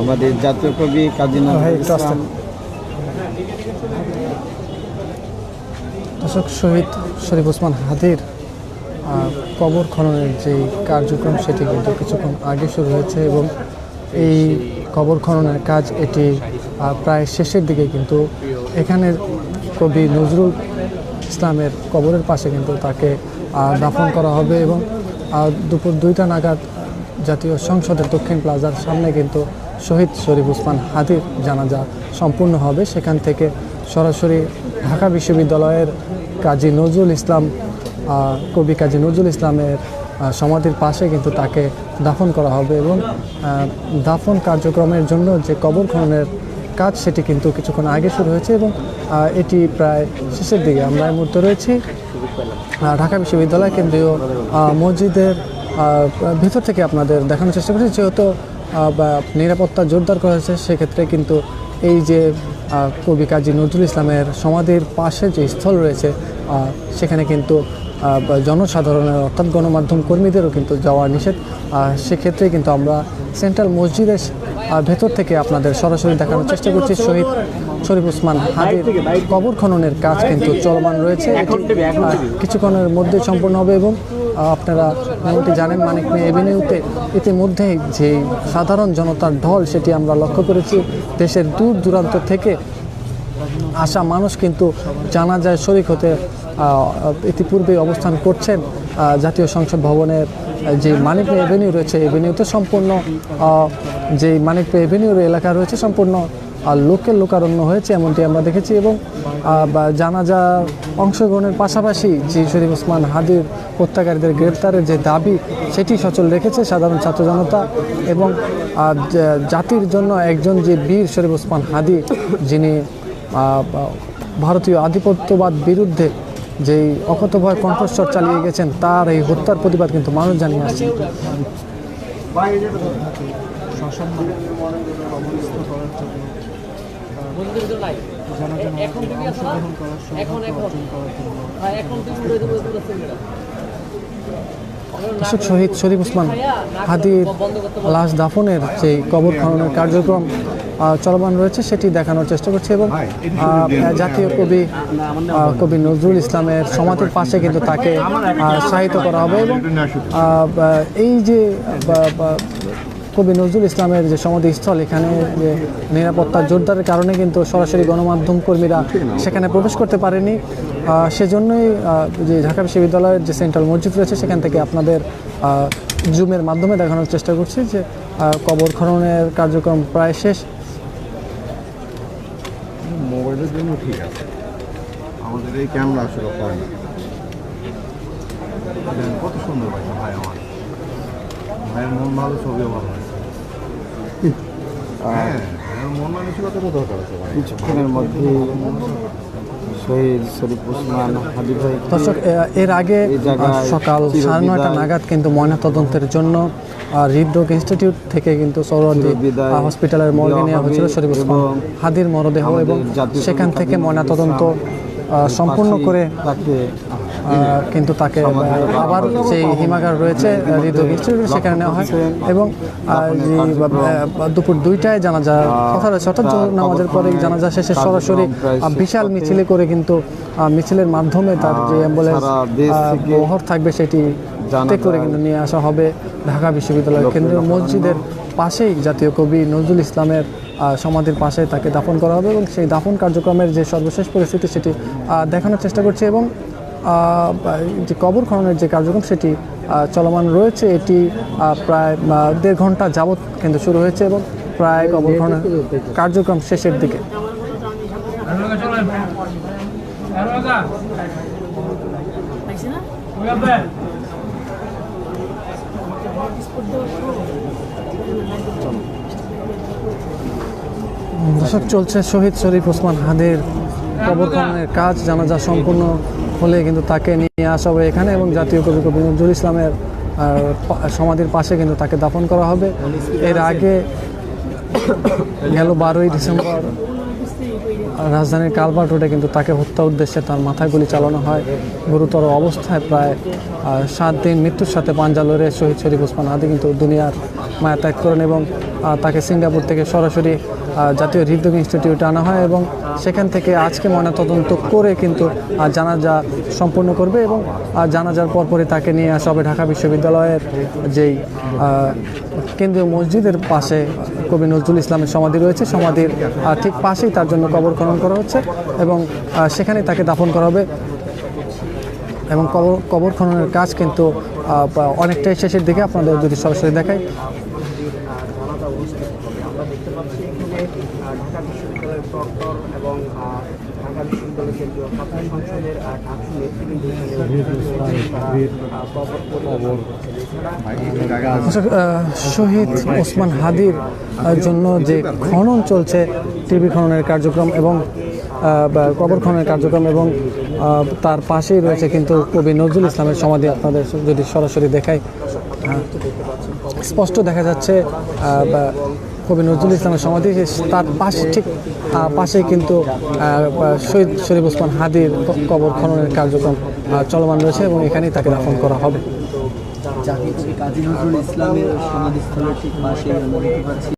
আমাদের জাতীয় কবি কাজী নজরুল ইসলাম। দর্শক শহীদ শরীফ ওসমান হাদির কবর খননের যে কার্যক্রম সেটি কিন্তু কিছুক্ষণ আগে শুরু হয়েছে এবং এই কবর খননের কাজ এটি প্রায় শেষের দিকে কিন্তু এখানের কবি নজরুল ইসলামের কবরের পাশে কিন্তু তাকে দাফন করা হবে এবং দুপুর দুইটা নাগাদ জাতীয় সংসদের দক্ষিণ প্লাজার সামনে কিন্তু শহীদ শরীফ উসমান হাদির জানাজা সম্পূর্ণ হবে। সেখান থেকে সরাসরি ঢাকা বিশ্ববিদ্যালয়ের কাজী নজরুল ইসলাম কবি কাজী নজরুল ইসলামের সমাধির পাশে কিন্তু তাকে দাফন করা হবে এবং দাফন কার্যক্রমের জন্য যে কবর খননের কাজ সেটি কিন্তু কিছুক্ষণ আগে শুরু হয়েছে এবং এটি প্রায় শেষের দিকে আমরা এই মুহূর্তে রয়েছি। ঢাকা বিশ্ববিদ্যালয় কেন্দ্রীয় মসজিদের ভিতর থেকে আপনাদের দেখানোর চেষ্টা করছি, যেহেতু নিরাপত্তা জোরদার করা হয়েছে, সেক্ষেত্রে কিন্তু এই যে কবি কাজী নজরুল ইসলামের সমাধির পাশে যে স্থল রয়েছে সেখানে কিন্তু জনসাধারণের অর্থাৎ গণমাধ্যম কর্মীদেরও কিন্তু যাওয়া নিষেধ। সেক্ষেত্রে কিন্তু আমরা সেন্ট্রাল মসজিদের ভেতর থেকে আপনাদের সরাসরি দেখানোর চেষ্টা করছি। শহীদ শরীফ ওসমান হাদির কবর খননের কাজ কিন্তু চলমান রয়েছে। কিছুক্ষণের মধ্যে সম্পূর্ণ হবে এবং আপনারা মোটামুটি জানেন মানিক মে এভিনিউতে ইতিমধ্যেই যে সাধারণ জনতার ঢল, সেটি আমরা লক্ষ্য করেছি। দেশের দূর দূরান্ত থেকে আসা মানুষ কিন্তু জানা যায় শরিক হতে ইতিপূর্বে অবস্থান করছেন। জাতীয় সংসদ ভবনের যে মানিক এভিনিউ রয়েছে, এভিনিউতে সম্পূর্ণ যে মানিক এভিনিউর এলাকা রয়েছে, সম্পূর্ণ লোকের লোকারণ্য হয়েছে, এমনটি আমরা দেখেছি এবং জানাজা অংশগ্রহণের পাশাপাশি যে শরীফ ওসমান হাদির হত্যাকারীদের গ্রেপ্তারের যে দাবি, সেটি সচল রেখেছে সাধারণ ছাত্র জনতা এবং জাতির জন্য একজন যে বীর শরীফ ওসমান হাদি, যিনি ভারতীয় আধিপত্যবাদ বিরুদ্ধে যেই অকতভয় কণ্ঠস্বর চালিয়ে গেছেন, তার এই হত্যার প্রতিবাদ কিন্তু মানুষ জানিয়ে আসছে। করার জন্য জনগণের অংশগ্রহণ করার সৌভাগ্য অর্জন করার জন্য। দর্শক শহীদ শরীফ ওসমান হাদির লাশ দাফনের যে কবর খননের কার্যক্রম চলমান রয়েছে সেটি দেখানোর চেষ্টা করছে এবং জাতীয় কবি কবি নজরুল ইসলামের সমাধির পাশে কিন্তু তাকে শায়িত করা হবে এবং এই যে কবি নজরুল ইসলামের যে সমাধিস্থল, এখানে যে নিরাপত্তা জোরদারের কারণে কিন্তু সরাসরি গণমাধ্যম কর্মীরা সেখানে প্রবেশ করতে পারেনি। সেজন্যই যে ঢাকা বিশ্ববিদ্যালয়ের যে সেন্ট্রাল মসজিদ রয়েছে, সেখান থেকে আপনাদের জুমের মাধ্যমে দেখানোর চেষ্টা করছি যে কবর খননের কার্যক্রম প্রায় শেষ। ভাই আমার। ভাইয়ের মন ভালো, ছবিও ভালো হয়েছে হ্যাঁ ভাইয়ের মন মানসিকতারও দরকার আছে ভাই কিছুক্ষণের মধ্যে শহীদ শরীফ ওসমান হাদি ভাই দর্শক এর আগে সকাল সাড়ে নয়টা নাগাদ কিন্তু ময়নাতদন্তের জন্য হৃদরোগ ইনস্টিটিউট থেকে কিন্তু সৌরদী হসপিটালের মর্গে নেওয়া হয়েছিল শরীফ ওসমান হাদির মরদেহ এবং সেখান থেকে ময়নাতদন্ত সম্পূর্ণ করে তাকে কিন্তু তাকে আবার সেই হিমাগার রয়েছে আহ, হৃদরোগ সেখানে নেওয়া হয়। এবং আহ, যে বা- বা- দুপুর দুইটায় জানাজা কথা রয়েছে। অর্থাৎ নামাজের পরে জানাজা শেষে সরাসরি বিশাল মিছিলে করে কিন্তু মিছিলের মাধ্যমে তার যে অ্যাম্বুলেন্স বহর থাকবে সেটি করে কিন্তু নিয়ে আসা হবে ঢাকা বিশ্ববিদ্যালয়ের কেন্দ্রীয় মসজিদের পাশেই জাতীয় কবি নজরুল ইসলামের সমাধির পাশে তাকে দাফন করা হবে এবং সেই দাফন কার্যক্রমের যে সর্বশেষ পরিস্থিতি সেটি দেখানোর চেষ্টা করছে এবং যে কবর খননের যে কার্যক্রম, সেটি চলমান রয়েছে। এটি প্রায় দেড় ঘণ্টা যাবৎ কিন্তু শুরু হয়েছে এবং প্রায় কবর খননের কার্যক্রম শেষের দিকে। দর্শক, চলছে শহীদ শরীফ ওসমান হাদের কবর খননের কাজ। জানাজা সম্পূর্ণ হলে কিন্তু তাকে নিয়ে আসা হবে এখানে এবং জাতীয় কবি কবি নজরুল ইসলামের সমাধির পাশে কিন্তু তাকে দাফন করা হবে। এর আগে গেল বারোই ডিসেম্বর, রাজধানীর কালভার্ট রোডে কিন্তু তাকে হত্যা উদ্দেশ্যে তার মাথায় গুলি চালানো হয়। গুরুতর অবস্থায় প্রায় সাত দিন মৃত্যুর সাথে পাঞ্জা লড়ে শহীদ শরীফ ওসমান আদি কিন্তু দুনিয়ার মায়া ত্যাগ করেন এবং তাকে সিঙ্গাপুর থেকে সরাসরি জাতীয় হৃদরোগ ইনস্টিটিউটে আনা হয় এবং সেখান থেকে আজকে ময়নাতদন্ত করে কিন্তু জানাজা সম্পূর্ণ করবে এবং জানাজার পরপরই তাকে নিয়ে আসা হবে ঢাকা বিশ্ববিদ্যালয়ের যেই কেন্দ্রীয় মসজিদের পাশে কবি নজরুল ইসলামের সমাধি রয়েছে। সমাধির ঠিক পাশেই তার জন্য কবর খনন করা হচ্ছে এবং সেখানেই তাকে দাফন করা হবে এবং কবর কবর খননের কাজ কিন্তু অনেকটাই শেষের দিকে। আপনাদের যদি সরাসরি হবে আমরা দেখতে পাচ্ছি এখানে ঢাকা বিশ্ববিদ্যালয়ের প্রক্টর এবং ঢাকা বিশ্ববিদ্যালয় কেন্দ্রীয় ছাত্র সংসদের আহ, নেতৃবৃন্দ আহ, শহীদ ওসমান হাদির জন্য যে খনন চলছে টিভি খননের কার্যক্রম এবং কবর খননের কার্যক্রম এবং তার পাশেই রয়েছে কিন্তু কবি নজরুল ইসলামের সমাধি। আপনাদের যদি সরাসরি দেখাই স্পষ্ট দেখা যাচ্ছে কবি নজরুল ইসলামের সমাধি তার পাশে ঠিক পাশেই কিন্তু শহীদ, শরীফ ওসমান হাদির কবর খননের কার্যক্রম চলমান রয়েছে এবং এখানেই তাকে দাফন করা হবে।